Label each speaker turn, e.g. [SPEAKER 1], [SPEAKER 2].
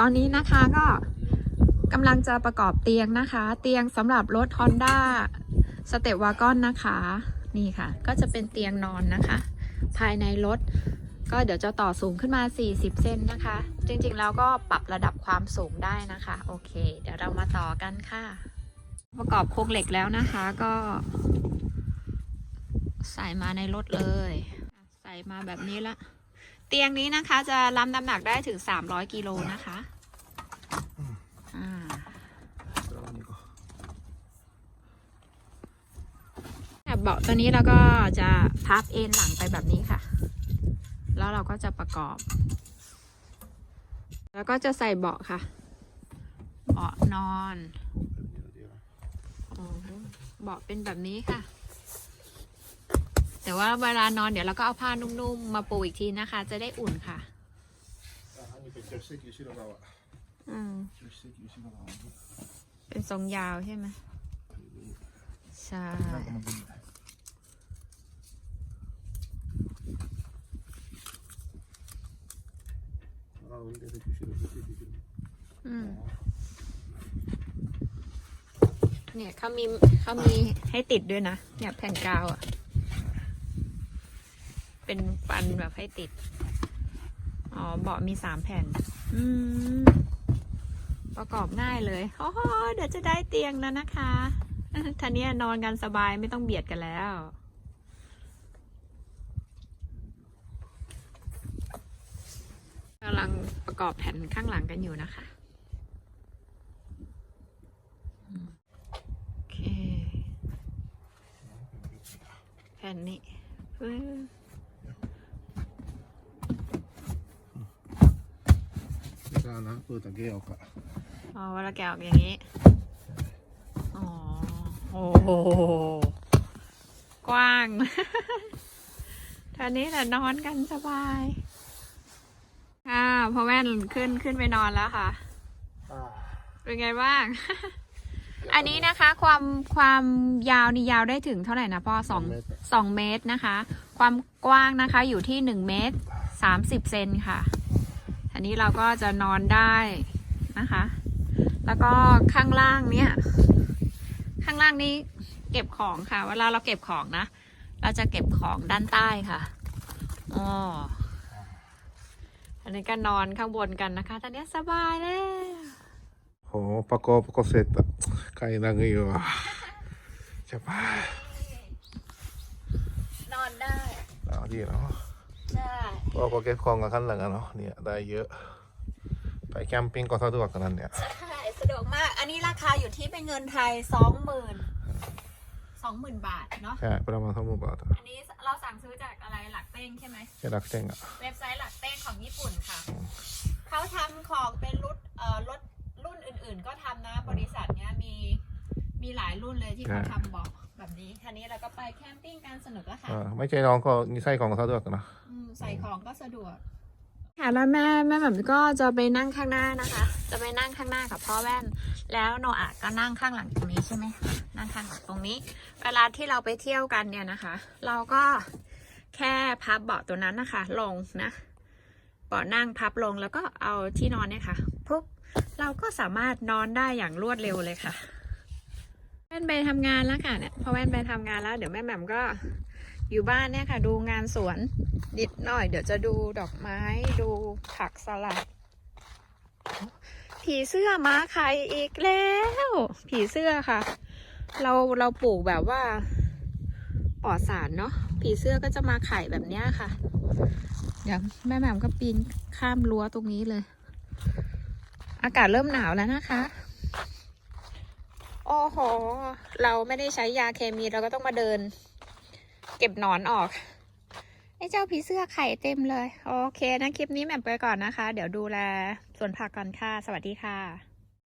[SPEAKER 1] ตอนนี้นะคะก็กำลังจะประกอบเตียงนะคะ เตียงสำหรับรถ Honda สเต p วากอนนะคะ นี่ค่ะ ก็จะเป็นเตียงนอนนะคะ ภายในรถ ก็เดี๋ยวจะต่อสูงขึ้นมา 40 เซนนะคะ จริงๆ แล้วก็ปรับระดับความสูงได้นะคะ โอเค เดี๋ยวเรามาต่อกันค่ะ ประกอบโครงเหล็กแล้วนะคะก็ ใส่มาในรถเลย ใส่มาแบบนี้ละ เตียงนี้นะคะ จะรับน้ำหนักได้ถึง 300 กิโลนะคะอ่าแบบเบาะตัวนี้เราก็จะพับเอนหลังไปแบบนี้ค่ะ แล้วเราก็จะประกอบ แล้วก็จะใส่เบาะค่ะ เบาะนอนโอ้โหเบาะเป็นแบบนี้ค่ะ แต่ว่าเวลานอนเดี๋ยวเราก็เอาผ้านุ่มๆ มาปูอีกทีนะคะ จะได้อุ่นค่ะอ่า
[SPEAKER 2] ม
[SPEAKER 1] เป็นทรงยาวใช่ไหมใช่อืมเนี่ยเขามีเขามีให้ติดด้วยนะ เนี่ยแผ่นกาวอะ เป็นฟันแบบให้ติด อ๋อ เบาะมีสามแผ่น อืม ประกอบง่ายเลย โอ้โห เดี๋ยวจะได้เตียงแล้วนะคะท่านี้นอนกันสบายไม่ต้องเบียดกันแล้ว กำลังประกอบแผ่นข้างหลังกันอยู่นะคะโอเค แผ่นนี้านะเปิด
[SPEAKER 2] ตะเกียออกอะ
[SPEAKER 1] อ๋อเวลาแกะออกอย่างนี้ อ๋อ โอ้โห กว้างท่านี้แต่นอนกันสบายค่ะพ่อแม่ขึ้นขึ้นไปนอนแล้วค่ะ เป็นไงบ้าง อันนี้นะคะความความยาวนี่ยาวได้ถึงเท่าไหร่นะพ่อสองสองเมตรนะคะ ความกว้างนะคะอยู่ที่หนึ่งเมตรสามสิบเซนค่ะ อันนี้เราก็จะนอนได้นะคะ แล้วก็ข้างล่างเนี่ย ข้างล่างนี้เก็บของค่ะ เวลาเราเก็บของนะ เราจะเก็บของด้านใต้ค่ะอ๋ออันนี้ก็นอนข้างบนกันนะคะ ตอนนี้สบายแล้ว
[SPEAKER 2] โอ้ปะโกปะโกเสร็จไกล
[SPEAKER 1] นั่งอยู่จะ
[SPEAKER 2] บ้านอน
[SPEAKER 1] ได้
[SPEAKER 2] เราดีแล้วาเก็บของกับขั้นหลังอะเนาะเนี่ยได้เยอะ ไปแคมปิ้งก็สะดวกกันนั่นเนี่ย
[SPEAKER 1] ใช่สะดวกมาก อันนี้ราคาอยู่ที่เป็นเงินไทยสองหมื่นสองหมื่นบาทเนาะ
[SPEAKER 2] ใช่ประมาณสองหมื่นบาท
[SPEAKER 1] อันนี้เราสั่งซื้อจากอะไรหลักเป้งใช่ไหม
[SPEAKER 2] แค่รักเต้งอะ
[SPEAKER 1] เว็บไซต์หลักเป้งของญี่ปุ่นค่ะ เขาทำของเป็นรุ่นเอ่อรถรุ่นอื่น ๆ ก็ทำนะ บริษัทเนี้ยมีมีหลายรุ่นเลยที่เขาทำเบอกแบบนี้คันนี้เราก็ไปแคมปิ้งกันสนุกแล้วค่ะ
[SPEAKER 2] อ่าไม่ใช่น้องก็นิสัยของก็สะดวกนะ
[SPEAKER 1] อืม ใส่ของก็สะดวก ค่ะแล้วแม่แม่แบบก็จะไปนั่งข้างหน้านะคะ จะไปนั่งข้างหน้ากับพ่อแว่น แล้วโนอาก็นั่งข้างหลังตรงนี้ใช่ไหมนั่งข้างหลังตรงนี้ เวลาที่เราไปเที่ยวกันเนี่ยนะคะ เราก็แค่พับเบาะตัวนั้นนะคะ ลงนะเบาะนั่งพับลงแล้วก็เอาที่นอนเนี่ยค่ะปุ๊บเราก็สามารถนอนได้อย่างรวดเร็วเลยค่ะแว่นไปทำงานแล้วค่ะเนี่ยพอแว่นไปทำงานแล้ว เดี๋ยวแม่แหม่มก็ อยู่บ้านเนี่ยค่ะ ดูงานสวนนิดหน่อย เดี๋ยวจะดูดอกไม้ดูผักสลัด ผีเสื้อมาไข่อีกแล้ว ผีเสื้อค่ะ เราเราปลูกแบบว่าปลอดสารเนาะผีเสื้อก็จะมาไข่แบบเนี้ยค่ะเดี๋ยวแม่แหม่มก็ปีนข้ามรั้วตรงนี้เลย อากาศเริ่มหนาวแล้วนะคะโอ้โห เราไม่ได้ใช้ยาเคมีเราก็ต้องมาเดิน เก็บหนอนออกไอ้เจ้าผีเสื้อไข่เต็มเลย โอเคนะคลิปนี้แหม่ไปก่อนนะคะ เดี๋ยวดูแลสวนผักก่อนค่ะ สวัสดีค่ะ